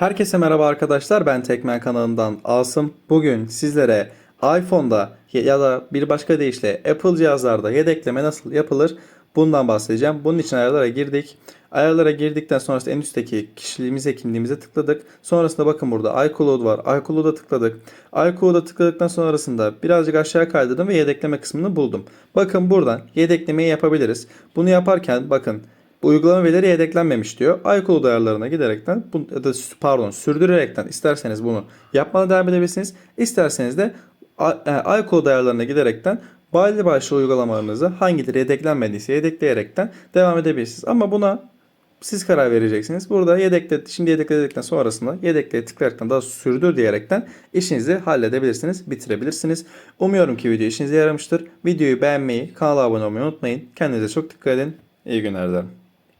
Herkese merhaba arkadaşlar. Ben Tekmen kanalından Asım. Bugün sizlere iPhone'da ya da bir başka deyişle Apple cihazlarda yedekleme nasıl yapılır bundan bahsedeceğim. Bunun için ayarlara girdik. Ayarlara girdikten sonrasında en üstteki kişiliğimize kimliğimize tıkladık. Sonrasında bakın burada iCloud var. iCloud'a tıkladık. iCloud'a tıkladıktan sonrasında birazcık aşağı kaydırdım ve yedekleme kısmını buldum. Bakın buradan yedeklemeyi yapabiliriz. Bunu yaparken bakın bu uygulama verileri yedeklenmemiş diyor. iCloud ayarlarına giderekten ya da pardon sürdürerekten isterseniz bunu yapmaya devam edebilirsiniz. İsterseniz de i- e, iCloud ayarlarına giderekten belli başlı uygulamalarınızı hangileri yedeklenmediyse yedekleyerekten devam edebilirsiniz. Ama buna siz karar vereceksiniz. Burada yedekle, şimdi yedekledikten sonrasında yedekleye tıklayaraktan daha sürdür diyerekten işinizi halledebilirsiniz, bitirebilirsiniz. Umuyorum ki video işinize yaramıştır. Videoyu beğenmeyi, kanala abone olmayı unutmayın. Kendinize çok dikkat edin. İyi günler dilerim.